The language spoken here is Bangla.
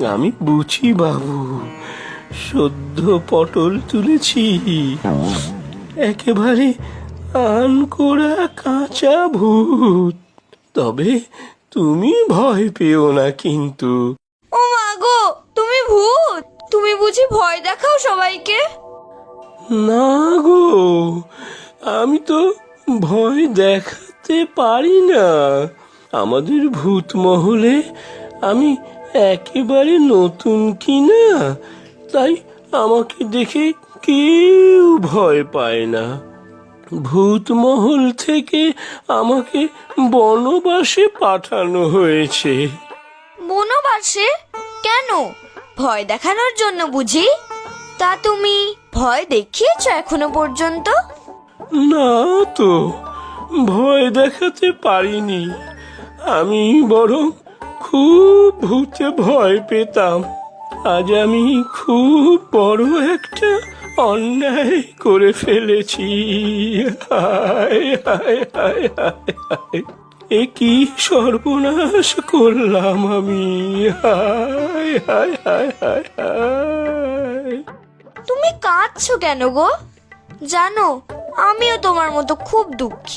আমি বুঝি বাবু। সদ্য পটল তুলেছি। একেবারে আন করা কাঁচা ভূত। তবে তুমি ভয় পেও না কিন্তু। ও মা গো তুমি ভূত? তুমি বুঝি ভয় দেখাও সবাইকে? না গো আমি তো ভয় দেখাতে পারি না। আমাদের ভূত মহলে আমি একেবারে নতুন কিনা? তাই আমাকে দেখে কেউ ভয় পায় না। ভূত মহল থেকে আমাকে বনবাসে পাঠানো হয়েছে। বনবাসে? কেন? ভয় দেখানোর জন্য বুঝি? তা তুমি ভয় দেখিয়েছ এখনও পর্যন্ত? না তো ভয় দেখাতে পারিনি। আমি বরং খুব ভূতে ভয় পেতাম। আজ আমি খুব বড় একটা অন্যায় করে ফেলেছি। হায় হায় হায় হায় হায়। এ কি সর্বনাশ করলাম আমি? হায় হায় হায় হায় হায়। তুমি কাঁদছো কেন গো? জানো, আমিও তোমার মতো খুব দুঃখী।